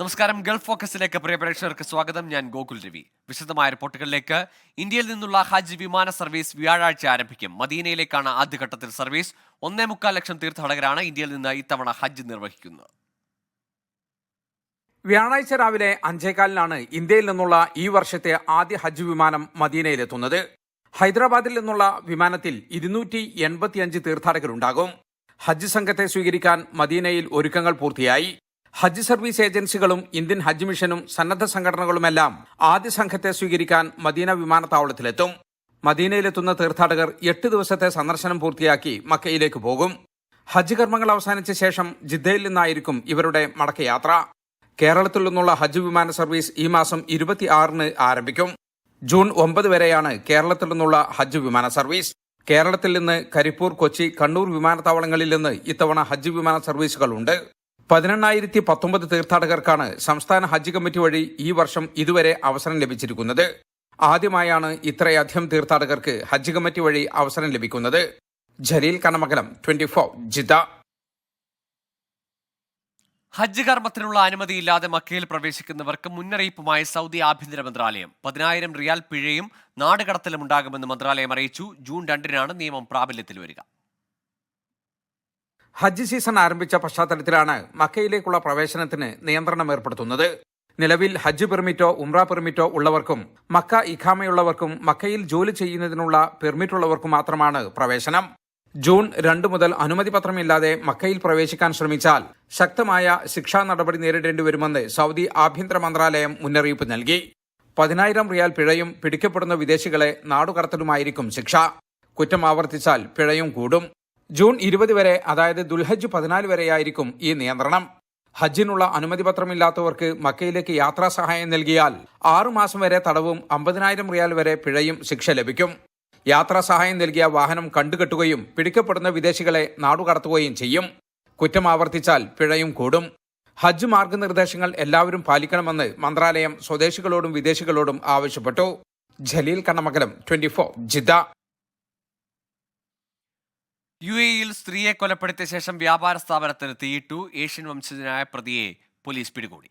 നമസ്കാരം ഗൾഫ് ഫോക്കസിലേക്ക് പ്രിയ പ്രേക്ഷകർക്ക് സ്വാഗതം. ഞാൻ ഗോകുൽ രവി. വിശദമായ റിപ്പോർട്ടുകളിലേക്ക്. ഇന്ത്യയിൽ നിന്നുള്ള ഹജ്ജ് വിമാന സർവീസ് വ്യാഴാഴ്ച ആരംഭിക്കും. മദീനയിലേക്കാണ് ആദ്യഘട്ടത്തിൽ സർവീസ്. ഒന്നേ മുക്കാൽ ലക്ഷം തീർത്ഥാടകരാണ് ഇന്ത്യയിൽ നിന്ന് ഇത്തവണ ഹജ്ജ് നിർവഹിക്കുന്നത്. വ്യാഴാഴ്ച രാവിലെ അഞ്ചേകാലിനാണ് ഇന്ത്യയിൽ നിന്നുള്ള ഈ വർഷത്തെ ആദ്യ ഹജ്ജ് വിമാനം മദീനയിലെത്തുന്നത്. ഹൈദരാബാദിൽ നിന്നുള്ള വിമാനത്തിൽ ഇരുന്നൂറ്റി എൺപത്തിയഞ്ച് തീർത്ഥാടകരുണ്ടാകും. ഹജ്ജ് സംഘത്തെ സ്വീകരിക്കാൻ മദീനയിൽ ഒരുക്കങ്ങൾ പൂർത്തിയായി. ഹജ്ജ് സർവീസ് ഏജൻസികളും ഇന്ത്യൻ ഹജ്ജ് മിഷനും സന്നദ്ധ സംഘടനകളുമെല്ലാം ആദ്യ സംഘത്തെ സ്വീകരിക്കാൻ മദീന വിമാനത്താവളത്തിലെത്തും. മദീനയിലെത്തുന്ന തീർത്ഥാടകർ എട്ട് ദിവസത്തെ സന്ദർശനം പൂർത്തിയാക്കി മക്കയിലേക്ക് പോകും. ഹജ്ജ് കർമ്മങ്ങൾ അവസാനിച്ച ശേഷം ജിദ്ദയിൽ നിന്നായിരിക്കും ഇവരുടെ മടക്കയാത്ര കേരളത്തിൽ നിന്നുള്ള ഹജ്ജ് വിമാന സർവീസ് ഈ മാസം ഇരുപത്തിയാറിന് ആരംഭിക്കും. ജൂൺ ഒമ്പത് വരെയാണ് കേരളത്തിൽ നിന്നുള്ള ഹജ്ജ് വിമാന സർവീസ്. കേരളത്തിൽ നിന്ന് കരിപ്പൂർ കൊച്ചി കണ്ണൂർ വിമാനത്താവളങ്ങളിൽ നിന്ന് ഇത്തവണ ഹജ്ജ് വിമാന സർവീസുകൾ ഉണ്ട് പതിനെണ്ണായിരത്തി പത്തൊമ്പത് തീർത്ഥാടകർക്കാണ് സംസ്ഥാന ഹജ്ജ് കമ്മിറ്റി വഴി ഈ വർഷം ഇതുവരെ അവസരം ലഭിച്ചിരിക്കുന്നത്. ആദ്യമായാണ് ഇത്രയധികം തീർത്ഥാടകർക്ക് ഹജ്ജ് കമ്മിറ്റി വഴി അവസരം ലഭിക്കുന്നത്. Jaleel Kanamakalam twenty four Jeddah ഹജ്ജ് കർമ്മത്തിനുള്ള അനുമതിയില്ലാതെ മക്കയിൽ പ്രവേശിക്കുന്നവർക്ക് മുന്നറിയിപ്പുമായി സൗദി ആഭ്യന്തര മന്ത്രാലയം. പതിനായിരം റിയാൽ പിഴയും നാടുകടത്തലും ഉണ്ടാകുമെന്ന് മന്ത്രാലയം അറിയിച്ചു. ജൂൺ രണ്ടിനാണ് നിയമം പ്രാബല്യത്തിൽ വരിക. ഹജ്ജ് സീസൺ ആരംഭിച്ച പശ്ചാത്തലത്തിലാണ് മക്കയിലേക്കുള്ള പ്രവേശനത്തിന് നിയന്ത്രണം ഏർപ്പെടുത്തുന്നത്. നിലവിൽ ഹജ്ജ് പെർമിറ്റോ ഉംറ പെർമിറ്റോ ഉള്ളവർക്കും മക്ക ഇഖാമയുള്ളവർക്കും മക്കയിൽ ജോലി ചെയ്യുന്നതിനുള്ള പെർമിറ്റ് ഉള്ളവർക്കും മാത്രമാണ് പ്രവേശനം. ജൂൺ രണ്ട് മുതൽ അനുമതി പത്രമില്ലാതെ മക്കയിൽ പ്രവേശിക്കാൻ ശ്രമിച്ചാൽ ശക്തമായ ശിക്ഷാ നടപടി നേരിടേണ്ടി വരുമെന്ന് സൗദി ആഭ്യന്തര മന്ത്രാലയം മുന്നറിയിപ്പ് നൽകി. പതിനായിരം റിയാൽ പിഴയും പിടിക്കപ്പെടുന്ന വിദേശികളെ നാടുകടത്തലുമായിരിക്കും ശിക്ഷ. കുറ്റം ആവർത്തിച്ചാൽ പിഴയും കൂടും. ജൂൺ ഇരുപത് വരെ അതായത് ദുൽഹജ് പതിനാല് വരെയായിരിക്കും ഈ നിയന്ത്രണം. ഹജ്ജിനുള്ള അനുമതി പത്രമില്ലാത്തവർക്ക് മക്കയിലേക്ക് യാത്രാ സഹായം നൽകിയാൽ ആറുമാസം വരെ തടവും അമ്പതിനായിരം റിയാൽ വരെ പിഴയും ശിക്ഷ ലഭിക്കും. യാത്രാ സഹായം നൽകിയ വാഹനം കണ്ടുകെട്ടുകയും പിടിക്കപ്പെടുന്ന വിദേശികളെ നാടുകടത്തുകയും ചെയ്യും. കുറ്റം ആവർത്തിച്ചാൽ പിഴയും കൂടും. ഹജ്ജ് മാർഗനിർദ്ദേശങ്ങൾ എല്ലാവരും പാലിക്കണമെന്ന് മന്ത്രാലയം സ്വദേശികളോടും വിദേശികളോടും ആവശ്യപ്പെട്ടു. Jaleel Kannamangalam twenty Jeddah. U എയിൽ സ്ത്രീയെ കൊലപ്പെടുത്തിയ ശേഷം വ്യാപാര സ്ഥാപനത്തിന് തീയിട്ടു. ഏഷ്യൻ വംശജനായ പ്രതിയെ പോലീസ് പിടികൂടി.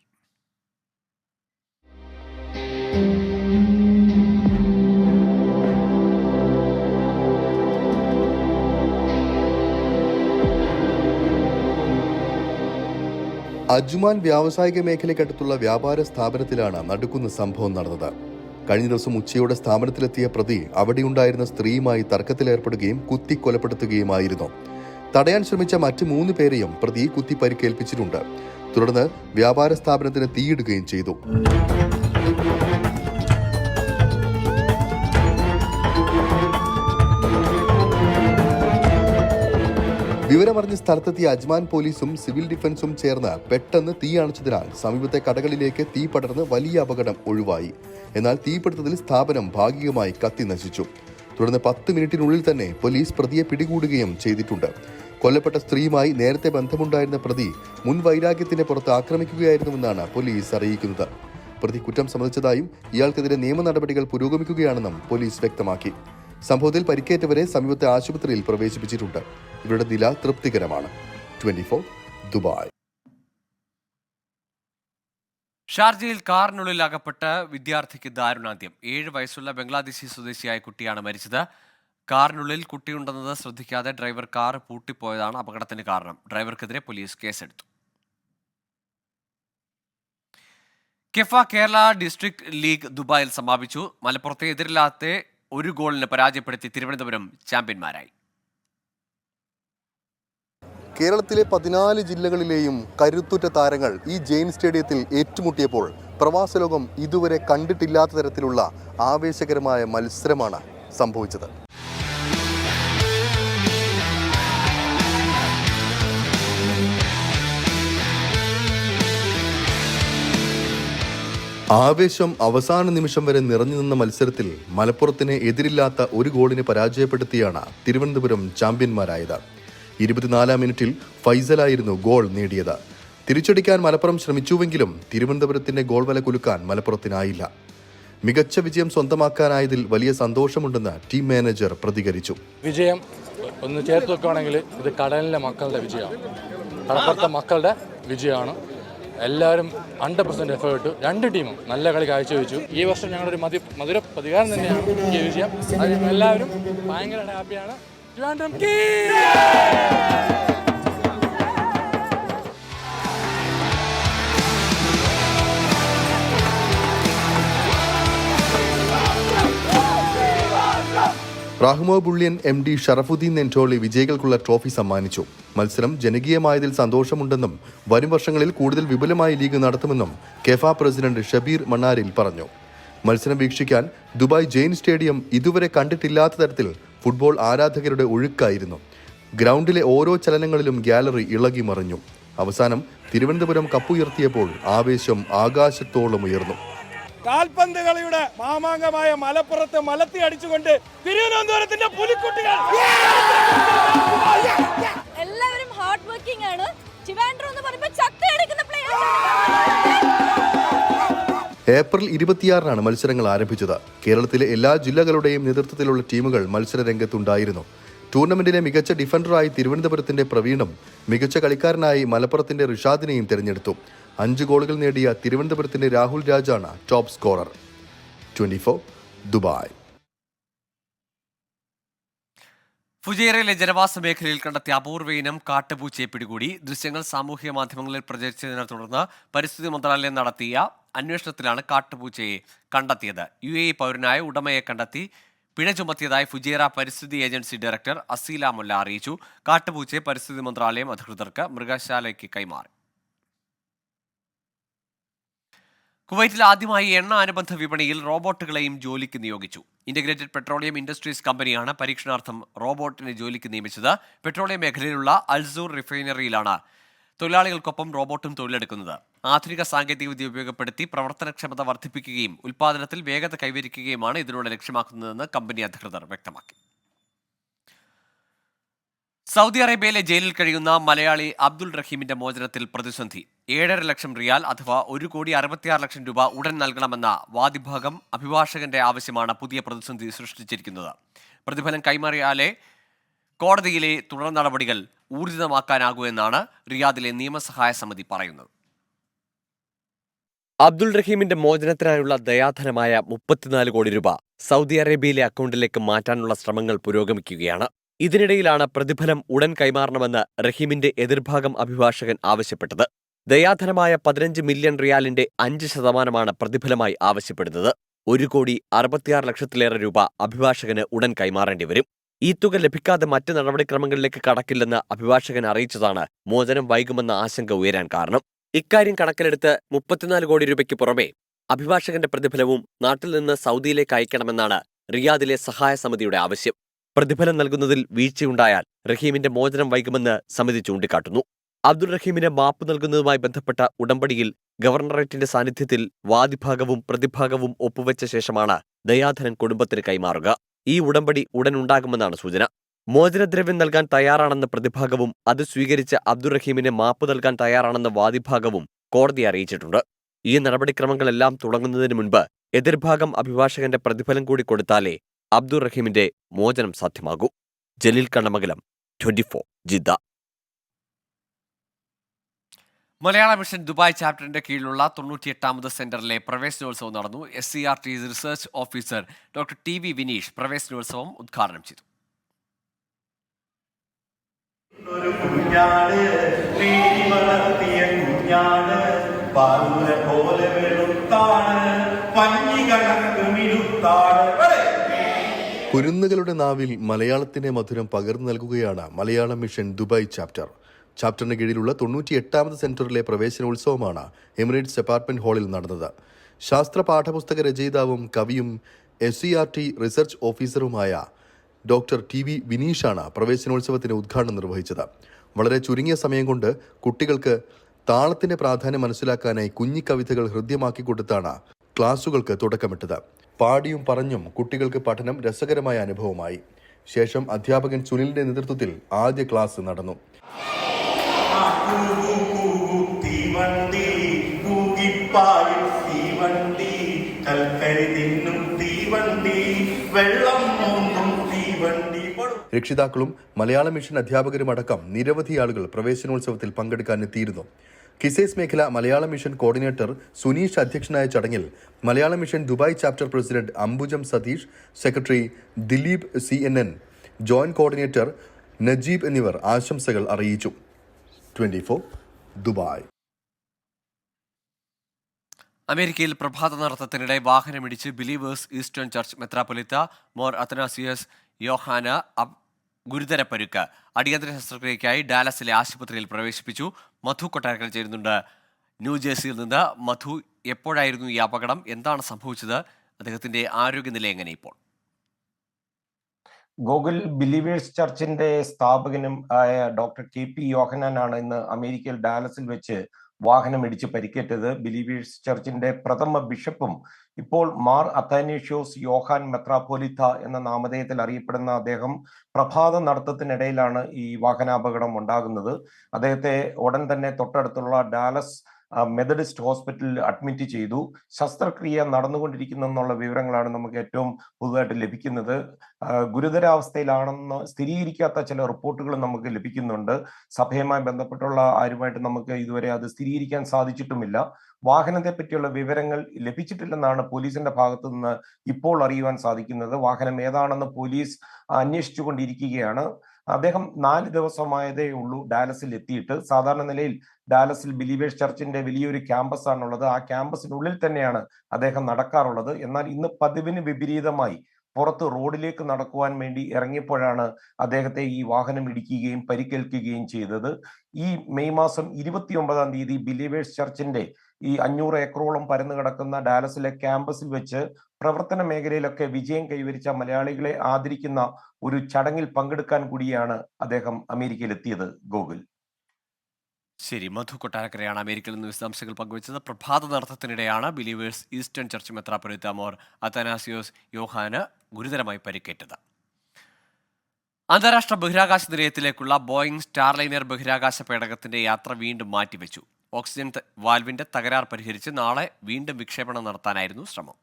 അജ്മാൻ വ്യാവസായിക മേഖലയ്ക്കടുത്തുള്ള വ്യാപാര സ്ഥാപനത്തിലാണ് നടുക്കുന്ന സംഭവം നടന്നത്. കഴിഞ്ഞ ദിവസം ഉച്ചയോടെ സ്ഥാപനത്തിലെത്തിയ പ്രതി അവിടെയുണ്ടായിരുന്ന സ്ത്രീയുമായി തർക്കത്തിലേർപ്പെടുകയും കുത്തി കൊലപ്പെടുത്തുകയുമായിരുന്നു. തടയാൻ ശ്രമിച്ച മറ്റ് മൂന്ന് പേരെയും പ്രതി കുത്തി പരിക്കേൽപ്പിച്ചിട്ടുണ്ട് തുടർന്ന് വ്യാപാര സ്ഥാപനത്തിന് തീയിടുകയും ചെയ്തു. വിവരമറിഞ്ഞ് സ്ഥലത്തെത്തിയ അജ്മാൻ പോലീസും സിവിൽ ഡിഫൻസും ചേർന്ന് പെട്ടെന്ന് തീ അണച്ചതിനാൽ സമീപത്തെ കടകളിലേക്ക് തീ പടർന്ന് വലിയ അപകടം ഒഴിവായി. എന്നാൽ തീപിടുത്തത്തിൽ സ്ഥാപനം ഭാഗികമായി കത്തി നശിച്ചു. തുടർന്ന് പത്ത് മിനിറ്റിനുള്ളിൽ തന്നെ പോലീസ് പ്രതിയെ പിടികൂടുകയും ചെയ്തിട്ടുണ്ട്. കൊല്ലപ്പെട്ട സ്ത്രീയുമായി നേരത്തെ ബന്ധമുണ്ടായിരുന്ന പ്രതി മുൻ വൈരാഗ്യത്തിന്റെ പുറത്ത് ആക്രമിക്കുകയായിരുന്നുവെന്നാണ് പോലീസ് അറിയിക്കുന്നത്. പ്രതി കുറ്റം സമ്മതിച്ചതായും ഇയാൾക്കെതിരെ നിയമ നടപടികൾ പുരോഗമിക്കുകയാണെന്നും പോലീസ് വ്യക്തമാക്കി. സംഭവത്തിൽ പരിക്കേറ്റവരെ സമീപത്തെ ആശുപത്രിയിൽ പ്രവേശിപ്പിച്ചിട്ടുണ്ട്. ഇവരുടെ നില തൃപ്തികരമാണ്. Twenty Dubai. ഷാർജയിൽ കാറിനുള്ളിൽ അകപ്പെട്ട വിദ്യാർത്ഥിക്ക് ദാരുണാന്ത്യം. ഏഴ് വയസ്സുള്ള ബംഗ്ലാദേശി സ്വദേശിയായ കുട്ടിയാണ് മരിച്ചത്. കാറിനുള്ളിൽ കുട്ടിയുണ്ടെന്നത് ശ്രദ്ധിക്കാതെ ഡ്രൈവർ കാർ പൂട്ടിപ്പോയതാണ് അപകടത്തിന് കാരണം. ഡ്രൈവർക്കെതിരെ പോലീസ് കേസെടുത്തു. കെഫ കേരള ഡിസ്ട്രിക്ട് ലീഗ് ദുബായിൽ സമാപിച്ചു. മലപ്പുറത്തെ എതിരില്ലാത്ത ഒരു ഗോളിന് പരാജയപ്പെടുത്തി തിരുവനന്തപുരം ചാമ്പ്യന്മാരായി. കേരളത്തിലെ പതിനാല് ജില്ലകളിലെയും കരുത്തുറ്റ താരങ്ങൾ ഈ ജെയിൻ സ്റ്റേഡിയത്തിൽ ഏറ്റുമുട്ടിയപ്പോൾ പ്രവാസലോകം ഇതുവരെ കണ്ടിട്ടില്ലാത്ത തരത്തിലുള്ള ആവേശകരമായ മത്സരമാണ് സംഭവിച്ചത്. ആവേശം അവസാന നിമിഷം വരെ നിറഞ്ഞു നിന്ന മത്സരത്തിൽ മലപ്പുറത്തിന് എതിരില്ലാത്ത ഒരു ഗോളിന് പരാജയപ്പെടുത്തിയാണ് തിരുവനന്തപുരം ചാമ്പ്യന്മാരായത്. ഇരുപത്തിനാലാം മിനിറ്റിൽ ഫൈസലായിരുന്നു ഗോൾ നേടിയത്. തിരിച്ചടിക്കാൻ മലപ്പുറം ശ്രമിച്ചുവെങ്കിലും തിരുവനന്തപുരത്തിന്റെ ഗോൾ വല കുലുക്കാൻ മലപ്പുറത്തിനായില്ല. മികച്ച വിജയം സ്വന്തമാക്കാനായതിൽ വലിയ സന്തോഷമുണ്ടെന്ന് ടീം മാനേജർ പ്രതികരിച്ചു. വിജയം ഒന്ന് ചേർത്ത് വെക്കുകയാണെങ്കിൽ ഇത് കടലിലെ മക്കളുടെ വിജയമാണ്. കടപ്പുറത്തെ മക്കളുടെ വിജയമാണ്. എല്ലാവരും ഹൺഡ്രഡ് പെർസെന്റ് എഫേർട്ട് രണ്ട് ടീമും നല്ല കളി കാഴ്ചവെച്ചു. ഈ വർഷം ഞങ്ങളൊരു മതി മധുര പ്രതികാരം തന്നെയാണ് ഈ വിജയം എല്ലാവരും ഭയങ്കര ഹാപ്പിയാണ് ട്രിവാൻഡ്രം റാഹ്മോ ബുള്ളിയൻ എം ഡി ഷറഫുദ്ദീൻ നെന്റോളി വിജയികൾക്കുള്ള ട്രോഫി സമ്മാനിച്ചു. മത്സരം ജനകീയമായതിൽ സന്തോഷമുണ്ടെന്നും വരും വർഷങ്ങളിൽ കൂടുതൽ വിപുലമായ ലീഗ് നടത്തുമെന്നും കെഫ പ്രസിഡന്റ് ഷബീർ മണ്ണാരിൽ പറഞ്ഞു. മത്സരം വീക്ഷിക്കാൻ ദുബായ് ജെയിൻ സ്റ്റേഡിയം ഇതുവരെ കണ്ടിട്ടില്ലാത്ത തരത്തിൽ ഫുട്ബോൾ ആരാധകരുടെ ഒഴുക്കായിരുന്നു. ഗ്രൗണ്ടിലെ ഓരോ ചലനങ്ങളിലും ഗാലറി ഇളകി മറിഞ്ഞു. അവസാനം തിരുവനന്തപുരം കപ്പുയർത്തിയപ്പോൾ ആവേശം ആകാശത്തോളം ഉയർന്നു. കാൽപന്ത് കളിയുടെ മാമാങ്കമായ മലപ്പുറത്ത് മലത്തി അടിച്ചുകൊണ്ട് തിരുവനന്തപുരത്തിന്റെ പുലിക്കുട്ടികൾ. എല്ലാവരും ഹാർഡ് വർക്കിംഗ് ആണ്. ഏപ്രിൽ ഇരുപത്തിയാറിനാണ് മത്സരങ്ങൾ ആരംഭിച്ചത്. കേരളത്തിലെ എല്ലാ ജില്ലകളുടെയും നേതൃത്വത്തിലുള്ള ടീമുകൾ മത്സര രംഗത്തുണ്ടായിരുന്നു. ടൂർണമെന്റിലെ മികച്ച ഡിഫൻഡറായി തിരുവനന്തപുരത്തിന്റെ പ്രവീണും മികച്ച കളിക്കാരനായി മലപ്പുറത്തിന്റെ റിഷാദിനെയും തിരഞ്ഞെടുത്തു. അഞ്ച് ഗോളുകൾ നേടിയ തിരുവനന്തപുരത്തിന്റെ രാഹുൽ രാജാണ് ടോപ്പ് സ്കോറർ. Twenty Dubai. ഫുജേറയിലെ ജനവാസ മേഖലയിൽ കണ്ടെത്തിയ അപൂർവ ഇനം കാട്ടുപൂച്ചയെ പിടികൂടി ദൃശ്യങ്ങൾ സാമൂഹ്യ മാധ്യമങ്ങളിൽ പ്രചരിച്ചതിനെ തുടർന്ന് പരിസ്ഥിതി മന്ത്രാലയം നടത്തിയ അന്വേഷണത്തിലാണ് കാട്ടുപൂച്ചയെ കണ്ടെത്തിയത്. യു എ പൗരനായ ഉടമയെ കണ്ടെത്തി പിഴ ചുമത്തിയതായി ഫുജേറ പരിസ്ഥിതി ഏജൻസി ഡയറക്ടർ അസീല മുല്ല അറിയിച്ചു. കാട്ടുപൂച്ചയെ പരിസ്ഥിതി മന്ത്രാലയം അധികൃതർക്ക് മൃഗശാലയ്ക്ക് കൈമാറി. കുവൈറ്റിൽ ആദ്യമായി എണ്ണ അനുബന്ധ വിപണിയിൽ റോബോട്ടുകളെയും ജോലിക്ക് നിയോഗിച്ചു. ഇന്റഗ്രേറ്റഡ് പെട്രോളിയം ഇൻഡസ്ട്രീസ് കമ്പനിയാണ് പരീക്ഷണാർത്ഥം റോബോട്ടിനെ ജോലിക്ക് നിയമിച്ചത്. പെട്രോളിയം മേഖലയിലുള്ള അൽസൂർ റിഫൈനറിയിലാണ് തൊഴിലാളികൾക്കൊപ്പം റോബോട്ടും തൊഴിലെടുക്കുന്നത്. ആധുനിക സാങ്കേതികവിദ്യ ഉപയോഗപ്പെടുത്തി പ്രവർത്തനക്ഷമത വർദ്ധിപ്പിക്കുകയും ഉൽപ്പാദനത്തിൽ വേഗത കൈവരിക്കുകയുമാണ് ഇതിലൂടെ ലക്ഷ്യമാക്കുന്നതെന്ന് കമ്പനി അധികൃതർ വ്യക്തമാക്കി. സൗദി അറേബ്യയിലെ ജയിലിൽ കഴിയുന്ന മലയാളി അബ്ദുൾ റഹീമിന്റെ മോചനത്തിൽ പ്രതിസന്ധി. ഏഴര ലക്ഷം റിയാൽ അഥവാ ഒരു കോടി അറുപത്തിയാറ് ലക്ഷം രൂപ ഉടൻ നൽകണമെന്ന വാദിഭാഗം അഭിഭാഷകന്റെ ആവശ്യമാണ് പുതിയ പ്രതിസന്ധി സൃഷ്ടിച്ചിരിക്കുന്നത്. പ്രതിഫലം കൈമാറിയാലേ കോടതിയിലെ തുടർ നടപടികൾ ഊർജിതമാക്കാനാകൂ എന്നാണ് റിയാദിലെ നിയമസഹായ സമിതി പറയുന്നത്. അബ്ദുൾ റഹീമിന്റെ മോചനത്തിനായുള്ള ദയാധനമായ മുപ്പത്തിനാല് കോടി രൂപ സൗദി അറേബ്യയിലെ അക്കൗണ്ടിലേക്ക് മാറ്റാനുള്ള ശ്രമങ്ങൾ പുരോഗമിക്കുകയാണ്. ഇതിനിടയിലാണ് പ്രതിഫലം ഉടൻ കൈമാറണമെന്ന് റഹീമിന്റെ എതിർഭാഗം അഭിഭാഷകൻ ആവശ്യപ്പെട്ടത്. ദയാധനമായ പതിനഞ്ച് മില്യൺ റിയാലിന്റെ അഞ്ച് ശതമാനമാണ് പ്രതിഫലമായി ആവശ്യപ്പെടുന്നത്. ഒരു കോടി അറുപത്തിയാറ് ലക്ഷത്തിലേറെ രൂപ അഭിഭാഷകന് ഉടൻ കൈമാറേണ്ടി വരും. ഈ തുക ലഭിക്കാതെ മറ്റ് നടപടിക്രമങ്ങളിലേക്ക് കടക്കില്ലെന്ന് അഭിഭാഷകൻ അറിയിച്ചതാണ് മോചനം വൈകുമെന്ന ആശങ്ക ഉയരാൻ കാരണം. ഇക്കാര്യം കണക്കിലെടുത്ത് മുപ്പത്തിനാല് കോടി രൂപയ്ക്ക് പുറമെ അഭിഭാഷകന്റെ പ്രതിഫലവും നാട്ടിൽ നിന്ന് സൗദിയിലേക്ക് അയക്കണമെന്നാണ് റിയാദിലെ സഹായ സമിതിയുടെ ആവശ്യം. പ്രതിഫലം നൽകുന്നതിൽ വീഴ്ചയുണ്ടായാൽ റഹീമിന്റെ മോചനം വൈകുമെന്ന് സമിതി ചൂണ്ടിക്കാട്ടുന്നു. അബ്ദുൾ റഹീമിന് മാപ്പ് നൽകുന്നതുമായി ബന്ധപ്പെട്ട ഉടമ്പടിയിൽ ഗവർണറേറ്റിന്റെ സാന്നിധ്യത്തിൽ വാദിഭാഗവും പ്രതിഭാഗവും ഒപ്പുവെച്ച ശേഷമാണ് ദയാധനൻ കുടുംബത്തിന് കൈമാറുക. ഈ ഉടമ്പടി ഉടൻ ഉണ്ടാകുമെന്നാണ് സൂചന. മോചനദ്രവ്യം നൽകാൻ തയ്യാറാണെന്ന പ്രതിഭാഗവും അത് സ്വീകരിച്ച അബ്ദുൾ റഹീമിന് മാപ്പ് നൽകാൻ തയ്യാറാണെന്ന വാദിഭാഗവും കോടതി അറിയിച്ചിട്ടുണ്ട്. ഈ നടപടിക്രമങ്ങളെല്ലാം തുടങ്ങുന്നതിന് മുൻപ് എതിർഭാഗം അഭിഭാഷകന്റെ പ്രതിഫലം കൂടി കൊടുത്താലേ അബ്ദുൾ റഹീമിന്റെ മോചനം സാധ്യമാകൂ. Jaleel Kannamangalam twenty four Jeddah. Malayala mission Dubai ചാപ്റ്ററിന്റെ കീഴിലുള്ള തൊണ്ണൂറ്റിയെട്ടാമത് സെന്ററിലെ പ്രവേശനോത്സവം നടന്നു. S C R T research officer doctor T V Vineesh പ്രവേശനോത്സവം ഉദ്ഘാടനം ചെയ്തു. കുരുന്നുകളുടെ നാവിൽ മലയാളത്തിന്റെ മധുരം പകർന്നു നൽകുകയാണ് മലയാള മിഷൻ ദുബായ് ചാപ്റ്റർ. ചാപ്റ്ററിന് കീഴിലുള്ള തൊണ്ണൂറ്റി എട്ടാമത് സെന്ററിലെ പ്രവേശനോത്സവമാണ് എമിറേറ്റ്സ് അപ്പാർട്ട്മെന്റ് ഹാളിൽ നടന്നത്. ശാസ്ത്ര പാഠപുസ്തക രചയിതാവും കവിയും S C R T research ഓഫീസറുമായ doctor T V വിനീഷാണ് പ്രവേശനോത്സവത്തിന് ഉദ്ഘാടനം നിർവഹിച്ചത്. വളരെ ചുരുങ്ങിയ സമയം കൊണ്ട് കുട്ടികൾക്ക് താളത്തിന്റെ പ്രാധാന്യം മനസ്സിലാക്കാനായി കുഞ്ഞി കവിതകൾ ഹൃദ്യമാക്കി കൊടുത്താണ് ക്ലാസുകൾക്ക് തുടക്കമിട്ടത്. പാടിയും പറഞ്ഞും കുട്ടികൾക്ക് പഠനം രസകരമായ അനുഭവമായി. ശേഷം അധ്യാപകൻ സുനിലിന്റെ നേതൃത്വത്തിൽ ആദ്യ ക്ലാസ് നടന്നു. തീവണ്ടി കൂകിപ്പായും തീവണ്ടി. കൽക്കരി തിന്നും തീവണ്ടി വെള്ളം മൂന്നും തീവണ്ടി. രക്ഷിതാക്കളും മലയാള മിഷൻ അധ്യാപകരുമടക്കം നിരവധി ആളുകൾ പ്രവേശനോത്സവത്തിൽ പങ്കെടുക്കാനെത്തിയിരുന്നു കിസേസ് മേഖല മലയാള മിഷൻ കോർഡിനേറ്റർ സുനീഷ് അധ്യക്ഷനായ ചടങ്ങിൽ Malayala mission Dubai chapter president Ambujam Satheesh secretary Dileep C N N joint coordinator Najeeb എന്നിവർ ആശംസകൾ അറിയിച്ചു. Twenty Dubai. അമേരിക്കയിൽ പ്രഭാത നടത്തത്തിനിടെ വാഹനമിടിച്ച് ബിലീവേഴ്സ് ഈസ്റ്റേൺ ചർച്ച് മെത്രാപൊലിത്ത മോർ അത്തനാസിയസ് യോഹാന ഗുരുതര പരുക്ക്. അടിയന്തര ശസ്ത്രക്രിയയ്ക്കായി ഡാലസിലെ ആശുപത്രിയിൽ പ്രവേശിപ്പിച്ചു. മധു കൊട്ടാരക്കൽ ചേരുന്നുണ്ട്. ന്യൂജേഴ്സിയിൽ നിന്ന് മധു എപ്പോഴായിരുന്നു ഈ അപകടം? എന്താണ് സംഭവിച്ചത്? അദ്ദേഹത്തിന്റെ ആരോഗ്യനില എങ്ങനെ ഇപ്പോൾ? ഗോകുൽ ബിലീവേഴ്സ് ചർച്ചിന്റെ സ്ഥാപകനും ആയ ഡോക്ടർ കെ പി യോഹനാനാണ് ഇന്ന് അമേരിക്കയിൽ ഡാലസിൽ വെച്ച് വാഹനം ഇടിച്ച് പരിക്കേറ്റത്. ബിലീവേഴ്സ് ചർച്ചിന്റെ പ്രഥമ ബിഷപ്പും ഇപ്പോൾ മാർ അത്താനേഷ്യോസ് യോഹാൻ മെത്രാപോലിത്ത എന്ന നാമധേയത്തിൽ അറിയപ്പെടുന്ന അദ്ദേഹം പ്രഭാത നടത്തത്തിനിടയിലാണ് ഈ വാഹനാപകടം ഉണ്ടാകുന്നത്. അദ്ദേഹത്തെ ഉടൻ തന്നെ തൊട്ടടുത്തുള്ള ഡാലസ് മെത്തഡിസ്റ്റ് ഹോസ്പിറ്റലിൽ അഡ്മിറ്റ് ചെയ്തു. ശസ്ത്രക്രിയ നടന്നുകൊണ്ടിരിക്കുന്നു എന്നുള്ള വിവരങ്ങളാണ് നമുക്ക് ഏറ്റവും പുതുതായിട്ട് ലഭിക്കുന്നത്. ഗുരുതരാവസ്ഥയിലാണെന്ന് സ്ഥിരീകരിക്കാത്ത ചില റിപ്പോർട്ടുകൾ നമുക്ക് ലഭിക്കുന്നുണ്ട്. സഭയുമായി ബന്ധപ്പെട്ടുള്ള ആരുമായിട്ട് നമുക്ക് ഇതുവരെ അത് സ്ഥിരീകരിക്കാൻ സാധിച്ചിട്ടുമില്ല. വാഹനത്തെ പറ്റിയുള്ള വിവരങ്ങൾ ലഭിച്ചിട്ടില്ലെന്നാണ് പോലീസിന്റെ ഭാഗത്തു നിന്ന് ഇപ്പോൾ അറിയുവാൻ സാധിക്കുന്നത്. വാഹനം ഏതാണെന്ന് പോലീസ് അന്വേഷിച്ചുകൊണ്ടിരിക്കുകയാണ്. അദ്ദേഹം നാല് ദിവസമായതേ ഉള്ളൂ ഡാലസിൽ എത്തിയിട്ട്. സാധാരണ നിലയിൽ ഡാലസിൽ ബിലീവേഴ്സ് ചർച്ചിന്റെ വലിയൊരു ക്യാമ്പസ് ആണുള്ളത്. ആ ക്യാമ്പസിനുള്ളിൽ തന്നെയാണ് അദ്ദേഹം നടക്കാറുള്ളത്. എന്നാൽ ഇന്ന് പതിവിന് വിപരീതമായി പുറത്ത് റോഡിലേക്ക് നടക്കുവാൻ വേണ്ടി ഇറങ്ങിയപ്പോഴാണ് അദ്ദേഹത്തെ ഈ വാഹനം ഇടിക്കുകയും പരിക്കേൽക്കുകയും ചെയ്തത്. ഈ മെയ് മാസം ഇരുപത്തിയൊമ്പതാം തീയതി ബിലീവേഴ്സ് ചർച്ചിന്റെ ഈ അഞ്ഞൂറ് ഏക്കറോളം പരന്നു കിടക്കുന്ന ഡാലസിലെ ക്യാമ്പസിൽ വെച്ച് പ്രവർത്തന മേഖലയിലൊക്കെ വിജയം കൈവരിച്ച മലയാളികളെ ആദരിക്കുന്ന ഒരു ചടങ്ങിൽ പങ്കെടുക്കാൻ കൂടിയാണ് അദ്ദേഹം അമേരിക്കയിൽ എത്തിയത് ഗോകുൽ. ശരി മധു കൊട്ടാരക്കരയാണ് അമേരിക്കയിൽ നിന്ന് വിശദാംശങ്ങൾ പങ്കുവച്ചത്. പ്രഭാത നടത്തത്തിനിടെയാണ് ബിലീവേഴ്സ് ഈസ്റ്റേൺ ചർച്ച് മെത്രാപ്പൊലിത്ത മോർ അത്തനാസിയോസ് യോഹാന് ഗുരുതരമായി പരിക്കേറ്റത്. അന്താരാഷ്ട്ര ബഹിരാകാശ നിലയത്തിലേക്കുള്ള ബോയിങ് സ്റ്റാർലൈനർ ബഹിരാകാശ പേടകത്തിന്റെ യാത്ര വീണ്ടും മാറ്റിവെച്ചു. ഓക്സിജൻ വാൽവിന്റെ തകരാർ പരിഹരിച്ച് നാളെ വീണ്ടും വിക്ഷേപണം നടത്താനായിരുന്നു ശ്രമം.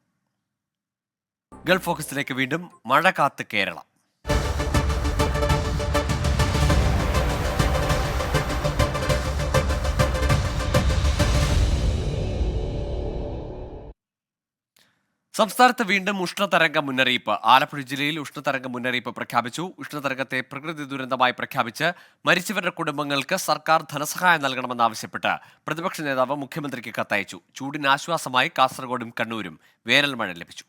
ഗൾഫ് ഫോക്കസിലേക്ക് വീണ്ടും മഴ കാത്ത് കേരളം. സംസ്ഥാനത്ത് വീണ്ടും ഉഷ്ണതരംഗ മുന്നറിയിപ്പ്. ആലപ്പുഴ ജില്ലയിൽ ഉഷ്ണതരംഗ മുന്നറിയിപ്പ് പ്രഖ്യാപിച്ചു. ഉഷ്ണതരംഗത്തെ പ്രകൃതി ദുരന്തമായി പ്രഖ്യാപിച്ച് മരിച്ചവരുടെ കുടുംബങ്ങൾക്ക് സർക്കാർ ധനസഹായം നൽകണമെന്നാവശ്യപ്പെട്ട് പ്രതിപക്ഷ നേതാവ് മുഖ്യമന്ത്രിക്ക് കത്തയച്ചു. ചൂടിനാശ്വാസമായി കാസർഗോഡും കണ്ണൂരും വേനൽ മഴ ലഭിച്ചു.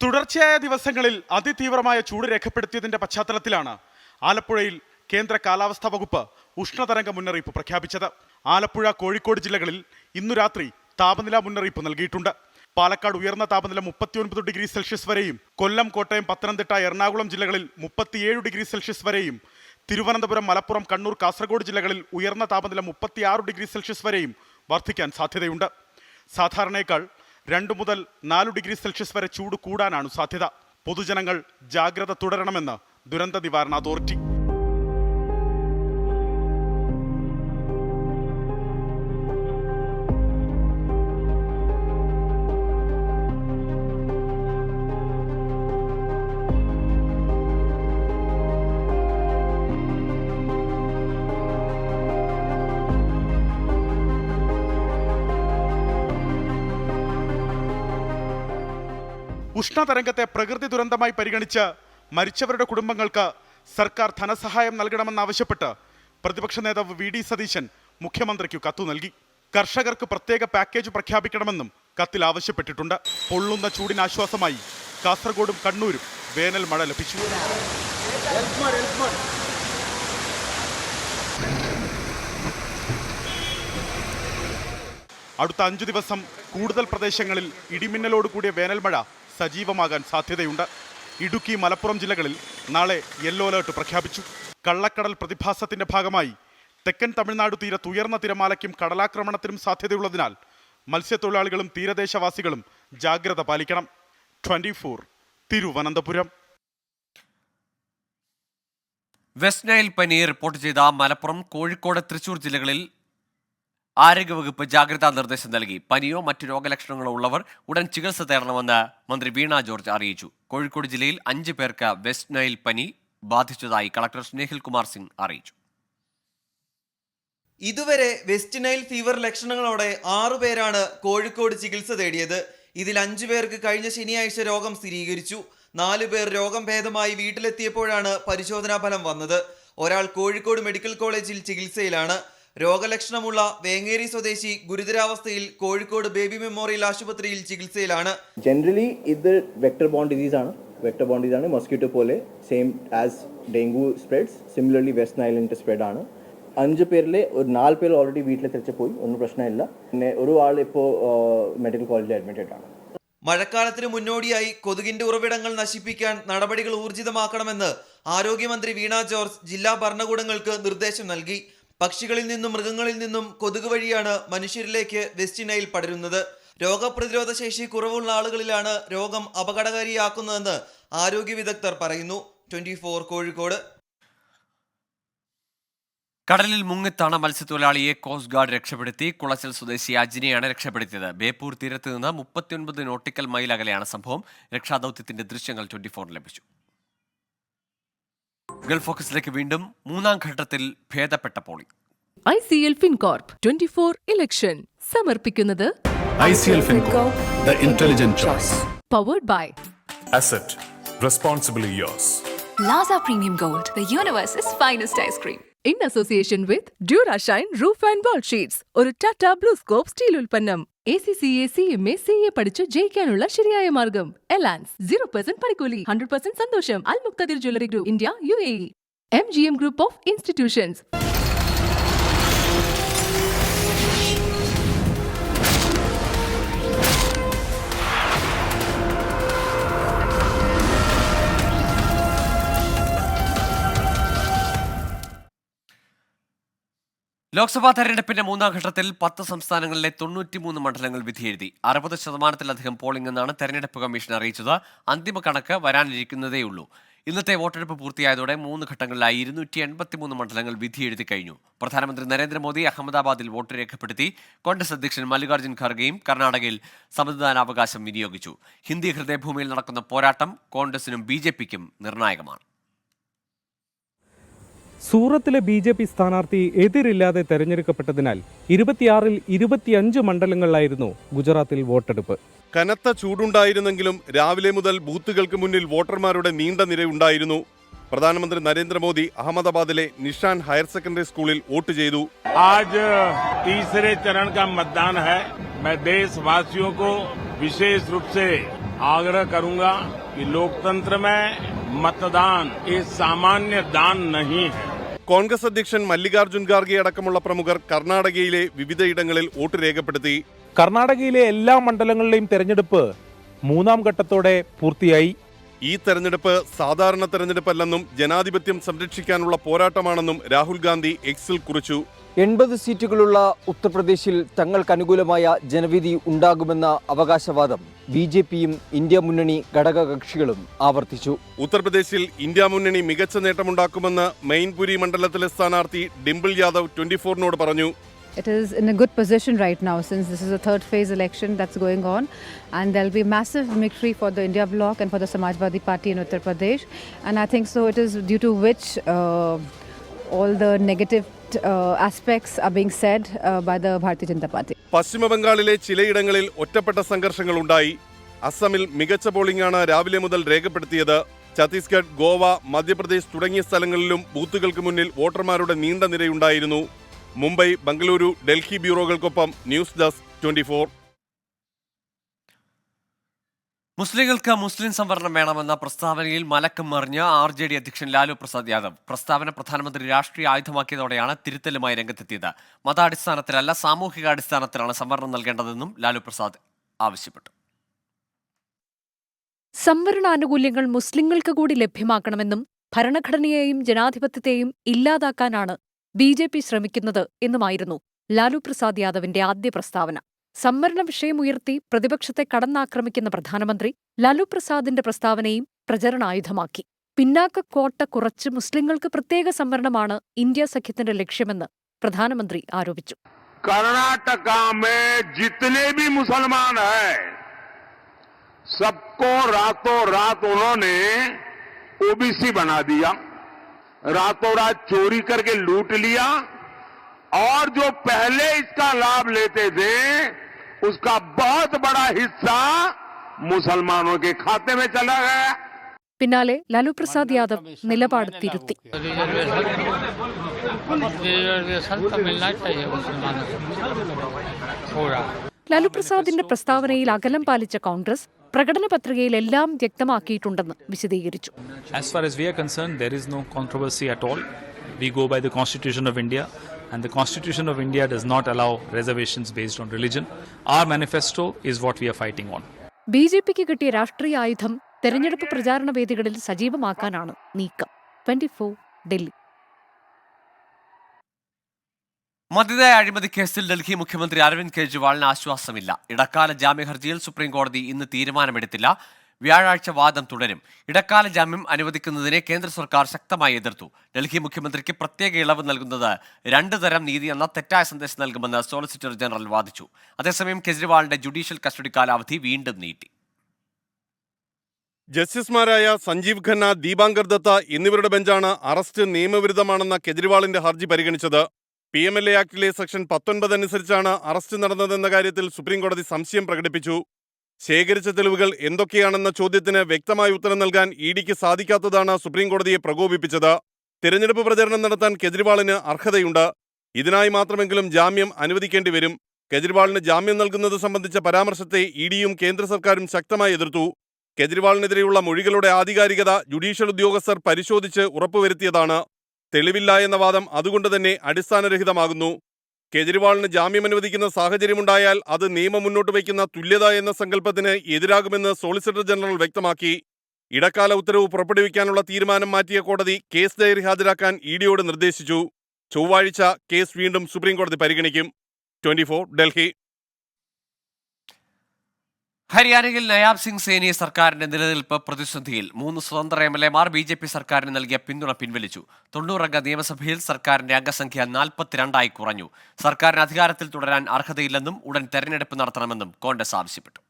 തുടർച്ചയായ ദിവസങ്ങളിൽ അതിതീവ്രമായ ചൂട് രേഖപ്പെടുത്തിയതിന്റെ പശ്ചാത്തലത്തിലാണ് ആലപ്പുഴയിൽ കേന്ദ്ര കാലാവസ്ഥാ വകുപ്പ് ഉഷ്ണതരംഗ മുന്നറിയിപ്പ് പ്രഖ്യാപിച്ചത്. ആലപ്പുഴ കോഴിക്കോട് ജില്ലകളിൽ ഇന്നു രാത്രി താപനില മുന്നറിയിപ്പ് നൽകിയിട്ടുണ്ട്. പാലക്കാട് ഉയർന്ന താപനില മുപ്പത്തിയൊൻപത് ഡിഗ്രി സെൽഷ്യസ് വരെയും കൊല്ലം കോട്ടയം പത്തനംതിട്ട എറണാകുളം ജില്ലകളിൽ മുപ്പത്തിയേഴ് ഡിഗ്രി സെൽഷ്യസ് വരെയും തിരുവനന്തപുരം മലപ്പുറം കണ്ണൂർ കാസർഗോഡ് ജില്ലകളിൽ ഉയർന്ന താപനില മുപ്പത്തിയാറ് ഡിഗ്രി സെൽഷ്യസ് വരെയും വർദ്ധിക്കാൻ സാധ്യതയുണ്ട്. സാധാരണയേക്കാൾ രണ്ട് മുതൽ നാല് ഡിഗ്രി സെൽഷ്യസ് വരെ ചൂട് കൂടാനാണ് സാധ്യത. പൊതുജനങ്ങൾ ജാഗ്രത തുടരണമെന്ന് ദുരന്ത നിവാരണ അതോറിറ്റി. ഉഷ്ണതരംഗത്തെ പ്രകൃതി ദുരന്തമായി പരിഗണിച്ച് മരിച്ചവരുടെ കുടുംബങ്ങൾക്ക് സർക്കാർ ധനസഹായം നൽകണമെന്നാവശ്യപ്പെട്ട് പ്രതിപക്ഷ നേതാവ് വി ഡി സതീശൻ മുഖ്യമന്ത്രിക്ക് കത്തു നൽകി. കർഷകർക്ക് പ്രത്യേക പാക്കേജ് പ്രഖ്യാപിക്കണമെന്നും കത്തിൽ ആവശ്യപ്പെട്ടിട്ടുണ്ട്. പൊള്ളുന്ന ചൂടിനാശ്വാസമായി കാസർഗോഡും കണ്ണൂരും വേനൽ മഴ ലഭിച്ചു. അടുത്ത അഞ്ചു ദിവസം കൂടുതൽ പ്രദേശങ്ങളിൽ ഇടിമിന്നലോട് കൂടിയ വേനൽമഴ സജീവമാകാൻ സാധ്യതയുണ്ട്. ഇടുക്കി മലപ്പുറം ജില്ലകളിൽ നാളെ യെല്ലോ അലേർട്ട് പ്രഖ്യാപിച്ചു. കള്ളക്കടൽ പ്രതിഭാസത്തിന്റെ ഭാഗമായി തെക്കൻ തമിഴ്നാട് തീരത്ത് ഉയർന്ന തിരമാലയ്ക്കും കടലാക്രമണത്തിനും സാധ്യതയുള്ളതിനാൽ മത്സ്യത്തൊഴിലാളികളും തീരദേശവാസികളും ജാഗ്രത പാലിക്കണം. Twenty four Thiruvananthapuram. West Nile പനി റിപ്പോർട്ട് ചെയ്ത മലപ്പുറം കോഴിക്കോട് തൃശൂർ ജില്ലകളിൽ ആരോഗ്യവകുപ്പ് ജാഗ്രതാ നിർദ്ദേശം നൽകി. പനിയോ മറ്റു രോഗലക്ഷണങ്ങളോ ഉള്ളവർ ഉടൻ ചികിത്സ തേടണമെന്ന് മന്ത്രി വീണ ജോർജ് അറിയിച്ചു. കോഴിക്കോട് ജില്ലയിൽ അഞ്ച് പേർക്ക് വെസ്റ്റ് നൈൽ പനി ബാധിച്ചതായി കളക്ടർ സ്നേഹിൽ കുമാർ സിംഗ് അറിയിച്ചു. ഇതുവരെ വെസ്റ്റ് നൈൽ ഫീവർ ലക്ഷണങ്ങളോടെ ആറുപേരാണ് കോഴിക്കോട് ചികിത്സ തേടിയത്. ഇതിൽ അഞ്ചു പേർക്ക് കഴിഞ്ഞ ശനിയാഴ്ച രോഗം സ്ഥിരീകരിച്ചു. നാലു പേർ രോഗം ഭേദമായി വീട്ടിലെത്തിയപ്പോഴാണ് പരിശോധനാ ഫലം വന്നത്. ഒരാൾ കോഴിക്കോട് മെഡിക്കൽ കോളേജിൽ ചികിത്സയിലാണ്. രോഗലക്ഷണമുള്ള വേങ്ങേരി സ്വദേശി ഗുരുതരാവസ്ഥയിൽ കോഴിക്കോട് ബേബി മെമ്മോറിയൽ ആശുപത്രിയിൽ ചികിത്സയിലാണ്. ജനറലി ഇത് വെക്ടർ ബോൺ ഡിസീസ് ആണ്. വെക്ടർ ബോൺ ഡിസീസ് ആണ്. മൊസ്കിറ്റോ പോലെ same as dengue spreads similarly West നൈലിന്റെ spread ആണ്. അഞ്ച് പേരിൽ ഒരു നാല് പേർ ഓൾറെഡി വീട്ടിൽ തിരിച്ചു പോയി. ഒന്നും പ്രശ്നമില്ല. പിന്നെ ഒരു ആൾ ഇപ്പോൾ മെഡിക്കൽ കോളേജിൽ അഡ്മിറ്റഡ് ആണ്. മഴക്കാലത്തിന് മുന്നോടിയായി കൊതുകിന്റെ ഉറവിടങ്ങൾ നശിപ്പിക്കാൻ നടപടികൾ ഊർജിതമാക്കണമെന്ന് ആരോഗ്യമന്ത്രി വീണ ജോർജ് ജില്ലാ ഭരണകൂടങ്ങൾക്ക് നിർദ്ദേശം നൽകി. പക്ഷികളിൽ നിന്നും മൃഗങ്ങളിൽ നിന്നും കൊതുക് വഴിയാണ് മനുഷ്യരിലേക്ക് വെസ്റ്റ് നൈൽ പടരുന്നത്. രോഗപ്രതിരോധ ശേഷി കുറവുള്ള ആളുകളിലാണ് രോഗം അപകടകാരിയാക്കുന്നതെന്ന് ആരോഗ്യ വിദഗ്ധർ പറയുന്നു. ട്വന്റി കോഴിക്കോട്. കടലിൽ മുങ്ങിത്താണ മത്സ്യത്തൊഴിലാളിയെ കോസ്റ്റ് ഗാർഡ് രക്ഷപ്പെടുത്തി. കുളച്ചൽ സ്വദേശി അജിനെയാണ് രക്ഷപ്പെടുത്തിയത്. ബേപ്പൂർ തീരത്ത് നിന്ന് മുപ്പത്തിയൊൻപത് നോട്ടിക്കൽ മൈൽ അകലെയാണ് സംഭവം. രക്ഷാദൌത്യത്തിന്റെ ദൃശ്യങ്ങൾ ട്വന്റി ഫോറിൽ ലഭിച്ചു. ഗൾഫ് ഫോക്കസിലേക്ക് വീണ്ടും മൂന്നാം ഘട്ടത്തിൽ ഭേദപ്പെട്ട polling I C L Fincorp twenty four election സമർപ്പിക്കുന്നത് ICL FinCorp, the intelligent choice. Powered by Asset, responsibly yours. Laza Premium Gold, the universe's finest ice cream. In association with Durashine roof and wall sheets ഒരു Tata blue scope steel ഉൽപ്പന്നം A C C A C M A C A പഠിച്ച് ജയിക്കാനുള്ള ശരിയായ മാർഗം. എലാൻസ് zero percent പണിക്കൂലി hundred percent സന്തോഷം. Al Muqtadir jewellery group India U A M G M group of institutions Lok Sabha തെരഞ്ഞെടുപ്പിന്റെ മൂന്നാം ഘട്ടത്തിൽ പത്ത് സംസ്ഥാനങ്ങളിലെ തൊണ്ണൂറ്റിമൂന്ന് മണ്ഡലങ്ങൾ വിധിയെഴുതി. അറുപത് ശതമാനത്തിലധികം പോളിംഗ് എന്നാണ് തെരഞ്ഞെടുപ്പ് കമ്മീഷൻ അറിയിച്ചത്. അന്തിമ കണക്ക് വരാനിരിക്കുന്നതേയുള്ളൂ. ഇന്നത്തെ വോട്ടെടുപ്പ് പൂർത്തിയായതോടെ മൂന്ന് ഘട്ടങ്ങളിലായി ഇരുന്നൂറ്റി എൺപത്തിമൂന്ന് മണ്ഡലങ്ങൾ വിധിയെഴുതി കഴിഞ്ഞു. പ്രധാനമന്ത്രി നരേന്ദ്രമോദി അഹമ്മദാബാദിൽ വോട്ട് രേഖപ്പെടുത്തി. കോൺഗ്രസ് അധ്യക്ഷൻ മല്ലികാർജുൻ ഖർഗെയും കർണാടകയിൽ സമ്മതിദാനാവകാശം വിനിയോഗിച്ചു. ഹിന്ദി ഹൃദയഭൂമിയിൽ നടക്കുന്ന പോരാട്ടം കോൺഗ്രസിനും ബി നിർണായകമാണ്. സൂറത്തിലെ ബി ജെ പി സ്ഥാനാർത്ഥി എതിരില്ലാതെ തെരഞ്ഞെടുക്കപ്പെട്ടതിനാൽ ഇരുപത്തിയാറിൽ ഇരുപത്തിയഞ്ച് മണ്ഡലങ്ങളിലായിരുന്നു ഗുജറാത്തിൽ വോട്ടെടുപ്പ്. കനത്ത ചൂടുണ്ടായിരുന്നെങ്കിലും രാവിലെ മുതൽ ബൂത്തുകൾക്ക് മുന്നിൽ വോട്ടർമാരുടെ നീണ്ട നിരയുണ്ടായിരുന്നു. പ്രധാനമന്ത്രി നരേന്ദ്രമോദി അഹമ്മദാബാദിലെ നിഷാൻ ഹയർ സെക്കൻഡറി സ്കൂളിൽ വോട്ട് ചെയ്തു. ആജ് തീസരെ ചരൺ കാ മത്ദാൻ ഹൈ मैं देशवासियों को विशेष रूप से आग्रह करूंगा कि लोकतंत्र में मतदान सामान्य दान नहीं കോൺഗ്രസ് അധ്യക്ഷൻ മല്ലികാർജുൻ ഖാർഗെ അടക്കമുള്ള പ്രമുഖർ കർണാടകയിലെ വിവിധയിടങ്ങളിൽ വോട്ട് രേഖപ്പെടുത്തി. കർണാടകയിലെ എല്ലാ മണ്ഡലങ്ങളിലെയും തെരഞ്ഞെടുപ്പ് മൂന്നാം ഘട്ടത്തോടെ പൂർത്തിയായി. ഈ തെരഞ്ഞെടുപ്പ് സാധാരണ തെരഞ്ഞെടുപ്പല്ലെന്നും ജനാധിപത്യം സംരക്ഷിക്കാനുള്ള പോരാട്ടമാണെന്നും രാഹുൽ ഗാന്ധി എക്സിൽ കുറിച്ചു. എൺപത് സീറ്റുകളുള്ള ഉത്തർപ്രദേശിൽ തങ്ങൾക്ക് അനുകൂലമായ ജനവിധി ഉണ്ടാകുമെന്ന അവകാശവാദം ബി ജെ പിയും ഇന്ത്യ മുന്നണി ഘടകകക്ഷികളും ആവർത്തിച്ചു. ഉത്തർപ്രദേശിൽ ഇന്ത്യ മുന്നണി മികച്ച നേട്ടമുണ്ടാക്കുമെന്ന് മെയിൻപുരി മണ്ഡലത്തിലെ സ്ഥാനാർത്ഥി ഡിംപിൾ യാദവ് ട്വന്റി ഫോറിനോട് പറഞ്ഞു. It is in a good position right now since this is a third phase election that's going on and there'll be massive victory for the India bloc and for the Samajwadi Party in Uttar Pradesh and I think so it is due to which uh, all the negative uh, aspects are being said uh, by the Bharatiya Janata Party. പശ്ചിമ ബംഗാളിലെ ചിലയിടങ്ങളിൽ ഒറ്റപ്പെട്ട സംഘർഷങ്ങൾ ഉണ്ടായി അസമിൽ മികച്ച പോളിംഗാണ് രാവിലെ മുതൽ രേഖപ്പെടുത്തിയത് ഛത്തീസ്ഗഡ് ഗോവ മധ്യപ്രദേശ് തുടങ്ങിയ സ്ഥലങ്ങളിലും ബൂത്തുകൾക്ക് മുന്നിൽ വോട്ടർമാരുടെ നീണ്ട നിരയുണ്ടായിരുന്നു മുംബൈ ബംഗളൂരു ഡൽഹി ബ്യൂറോകൾക്കൊപ്പം ന്യൂസ് ഡെസ്ക് ട്വന്റി മുസ്ലിങ്ങൾക്ക് മുസ്ലിം സംവരണം വേണമെന്ന പ്രസ്താവനയിൽ മലക്കം മറിഞ്ഞ ആർ ജെ ഡി അധ്യക്ഷൻ ലാലു പ്രസാദ് യാദവ്. പ്രസ്താവന പ്രധാനമന്ത്രി രാഷ്ട്രീയ ആയുധമാക്കിയതോടെയാണ് തിരുത്തലുമായി രംഗത്തെത്തിയത്. മതാടിസ്ഥാനത്തിലല്ല സാമൂഹികാടിസ്ഥാനത്തിലാണ് സംവരണം നൽകേണ്ടതെന്നും ലാലു പ്രസാദ് ആവശ്യപ്പെട്ടു. സംവരണാനുകൂല്യങ്ങൾ മുസ്ലിങ്ങൾക്ക് കൂടി ലഭ്യമാക്കണമെന്നും ഭരണഘടനയെയും ജനാധിപത്യത്തെയും ഇല്ലാതാക്കാനാണ് ബി ജെ പി ശ്രമിക്കുന്നത് എന്നുമായിരുന്നു ലാലു പ്രസാദ് യാദവിന്റെ ആദ്യ പ്രസ്താവന സംവരണ വിഷയമുയർത്തി പ്രതിപക്ഷത്തെ കടന്നാക്രമിക്കുന്ന പ്രധാനമന്ത്രി ലാലു പ്രസാദിന്റെ പ്രസ്താവനയും പ്രചരണായുധമാക്കി പിന്നാക്ക കോട്ട കുറച്ച് മുസ്ലിങ്ങൾക്ക് പ്രത്യേക സംവരണമാണ് ഇന്ത്യ സഖ്യത്തിന്റെ ലക്ഷ്യമെന്ന് പ്രധാനമന്ത്രി ആരോപിച്ചു कर्नाटका में जितने भी मुसलमान हैं सबको रातों रात उन्होंने ओबीसी बना दिया रातों रात चोरी करके लूट लिया और जो पहले इसका लाभ लेते थे उसका बहुत बड़ा हिस्सा मुसलमानों के खाते में चला गया പിന്നാലെ ലാലു പ്രസാദ് യാദവ് നിലപാട് തിരുത്തി ലാലു പ്രസാദിന്റെ പ്രസ്താവനയിൽ അകലം പാലിച്ച കോൺഗ്രസ് പ്രകടന പത്രികയിൽ എല്ലാം വ്യക്തമാക്കിയിട്ടുണ്ടെന്ന് വിശദീകരിച്ചു As far as we are concerned, there is no controversy at all. We go by the Constitution of India, and the Constitution of India does not allow reservations based on religion. Our manifesto is what we are fighting on. B J പിക്ക് കിട്ടിയ രാഷ്ട്രീയ ആയുധം തെരഞ്ഞെടുപ്പ് പ്രചാരണ വേദികളിൽ സജീവമാക്കാനാണ് നീക്കം twenty Delhi മതിയായ അഴിമതി കേസിൽ ഡൽഹി മുഖ്യമന്ത്രി അരവിന്ദ് കെജ്രിവാളിന് ആശ്വാസമില്ല. ഇടക്കാല ജാമ്യ ഹർജിയിൽ സുപ്രീം കോടതി ഇന്ന് തീരുമാനമെടുത്തില്ല. വ്യാഴാഴ്ച വാദം തുടരും. ഇടക്കാല ജാമ്യം അനുവദിക്കുന്നതിനെ കേന്ദ്ര സർക്കാർ ശക്തമായി എതിർത്തു. ഡൽഹി മുഖ്യമന്ത്രിക്ക് പ്രത്യേക ഇളവ് നൽകുന്നത് രണ്ട് തരം നീതി എന്ന തെറ്റായ സന്ദേശം നൽകുമെന്ന് സോളിസിറ്റർ ജനറൽ വാദിച്ചു. അതേസമയം കെജ്രിവാളിന്റെ ജുഡീഷ്യൽ കസ്റ്റഡി കാലാവധി വീണ്ടും നീട്ടി. ജസ്റ്റിസുമാരായ സഞ്ജീവ് ഖന്ന ദീപാങ്കർ ദത്ത എന്നിവരുടെ ബെഞ്ചാണ് അറസ്റ്റ് നിയമവിരുദ്ധമാണെന്ന കെജ്രിവാളിന്റെ ഹർജി പരിഗണിച്ചത്. പി എം എൽ എ ആക്ടിലെ സെക്ഷൻ പത്തൊൻപത് അനുസരിച്ചാണ് അറസ്റ്റ് നടന്നതെന്ന കാര്യത്തിൽ സുപ്രീംകോടതി സംശയം പ്രകടിപ്പിച്ചു. ശേഖരിച്ച തെളിവുകൾ എന്തൊക്കെയാണെന്ന ചോദ്യത്തിന് വ്യക്തമായ ഉത്തരം നൽകാൻ ഇ ഡിക്ക് സാധിക്കാത്തതാണ് സുപ്രീംകോടതിയെ പ്രകോപിപ്പിച്ചത്. തിരഞ്ഞെടുപ്പ് പ്രചരണം നടത്താൻ കെജ്രിവാളിന് അർഹതയുണ്ട്. ഇതിനായി മാത്രമെങ്കിലും ജാമ്യം അനുവദിക്കേണ്ടി വരും. കെജ്രിവാളിന് ജാമ്യം നൽകുന്നത് സംബന്ധിച്ച പരാമർശത്തെ ഇ ഡിയും കേന്ദ്ര സർക്കാരും ശക്തമായി എതിർത്തു. കെജ്രിവാളിനെതിരെയുള്ള മൊഴികളുടെ ആധികാരികത ജുഡീഷ്യൽ ഉദ്യോഗസ്ഥർ പരിശോധിച്ച് ഉറപ്പുവരുത്തിയതാണ്. തെളിവില്ല എന്ന വാദം അതുകൊണ്ട് തന്നെ അടിസ്ഥാനരഹിതമാകുന്നു. കെജ്രിവാളിന് ജാമ്യം അനുവദിക്കുന്ന സാഹചര്യമുണ്ടായാൽ അത് നിയമം മുന്നോട്ട് വയ്ക്കുന്ന തുല്യത എന്ന സങ്കല്പത്തിന് എതിരാകുമെന്ന് സോളിസിറ്റർ ജനറൽ വ്യക്തമാക്കി. ഇടക്കാല ഉത്തരവ് പുറപ്പെടുവിക്കാനുള്ള തീരുമാനം മാറ്റിയ കോടതി കേസ് ഡയറി ഹാജരാക്കാൻ ഇ ഡിയോട് നിർദ്ദേശിച്ചു. ചൊവ്വാഴ്ച കേസ് വീണ്ടും സുപ്രീംകോടതി പരിഗണിക്കും. ട്വന്റി ഡൽഹി. ഹരിയാനയിൽ നയാബ് സിംഗ് സേനി സർക്കാരിന്റെ നിലനിൽപ്പ് പ്രതിസന്ധിയിൽ മൂന്ന് സ്വതന്ത്ര എം എൽ എമാർ ബി ജെ പി സർക്കാരിന് നൽകിയ പിന്തുണ പിൻവലിച്ചു. തൊണ്ണൂറംഗ നിയമസഭയിൽ സർക്കാരിന്റെ അംഗസംഖ്യ നാൽപ്പത്തിരണ്ടായി കുറഞ്ഞു. സർക്കാരിന് അധികാരത്തിൽ തുടരാൻ അർഹതയില്ലെന്നും ഉടൻ തെരഞ്ഞെടുപ്പ് നടത്തണമെന്നും കോൺഗ്രസ് ആവശ്യപ്പെട്ടു.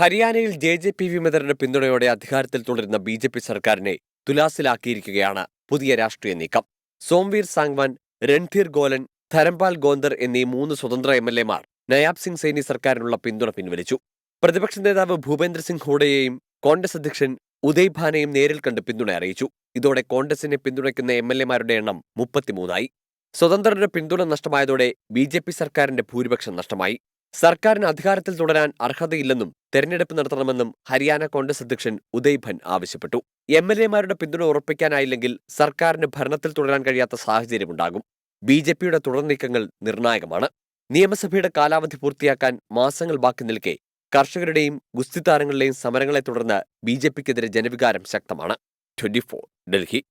ഹരിയാനയിൽ ജെ ജെ പി വിമതരുടെ പിന്തുണയോടെ അധികാരത്തിൽ തുടരുന്ന ബി ജെ പി സർക്കാരിനെ തുലാസിലാക്കിയിരിക്കുകയാണ് പുതിയ രാഷ്ട്രീയ നീക്കം. സോംവീർ സാങ്വാൻ രൺധീർ ഗോലൻ ധരംപാൽ ഗോന്ദർ എന്നീ മൂന്ന് സ്വതന്ത്ര എം എൽ എമാർ നയാബ് സിംഗ് സൈനി സർക്കാരിനുള്ള പിന്തുണ പിൻവലിച്ചു. പ്രതിപക്ഷ നേതാവ് ഭൂപേന്ദ്ര സിംഗ് ഹൂഡയെയും കോൺഗ്രസ് അധ്യക്ഷൻ ഉദയ് ഭാനെയും നേരിൽ കണ്ട് പിന്തുണ അറിയിച്ചു. ഇതോടെ കോൺഗ്രസിനെ പിന്തുണയ്ക്കുന്ന എം എൽ എമാരുടെ എണ്ണം മുപ്പത്തിമൂന്നായി. സ്വതന്ത്രരുടെ പിന്തുണ നഷ്ടമായതോടെ ബി ജെ പി സർക്കാരിന്റെ ഭൂരിപക്ഷം നഷ്ടമായി. സർക്കാരിന് അധികാരത്തിൽ തുടരാൻ അർഹതയില്ലെന്നും തെരഞ്ഞെടുപ്പ് നടത്തണമെന്നും ഹരിയാന കോൺഗ്രസ് അധ്യക്ഷൻ ഉദയ് ഭൻ ആവശ്യപ്പെട്ടു. എം എൽ എമാരുടെ പിന്തുണ ഉറപ്പിക്കാനായില്ലെങ്കിൽ സർക്കാരിന് ഭരണത്തിൽ തുടരാൻ കഴിയാത്ത സാഹചര്യമുണ്ടാകും. ബി ജെ പിയുടെ തുടർ നീക്കങ്ങൾ നിർണായകമാണ്. നിയമസഭയുടെ കാലാവധി പൂർത്തിയാക്കാൻ മാസങ്ങൾ ബാക്കി നിൽക്കെ കർഷകരുടെയും ഗുസ്തി താരങ്ങളുടെയും സമരങ്ങളെ തുടർന്ന് ബി ജെ പിക്കെതിരെ ജനവികാരം ശക്തമാണ്. ട്വന്റി ഡൽഹി.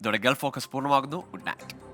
ഇതോടെ ഗൾഫ് ഫോക്കസ് പൂർണമാകുന്നു. Good night.